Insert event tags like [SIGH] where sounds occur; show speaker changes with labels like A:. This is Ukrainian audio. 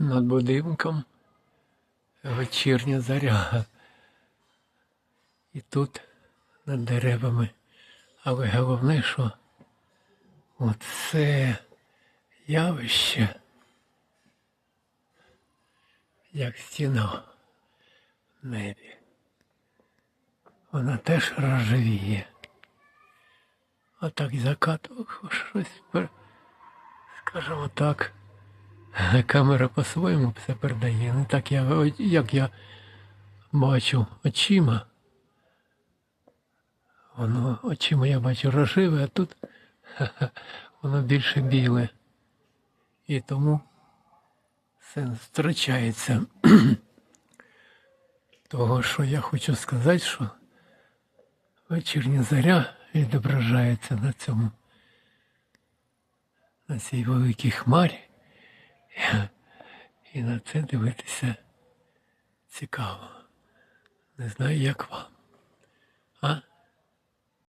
A: над будинком вечірня заря. І тут над деревами. Але головне, що оце явище, як стіна в небі. Вона теж рожевіє. А так закат ох, щось, скажімо так, камера по-своєму все передає. Не так я, як я бачу очима. Воно очима я бачу рожеве, а тут [LAUGHS] воно більше біле. І тому сенс втрачається. [CLEARS THROAT] Того, що я хочу сказати, що вечірня заря відображається на цьому, на цій великій хмарі. І на це дивитися цікаво. Не знаю, як вам.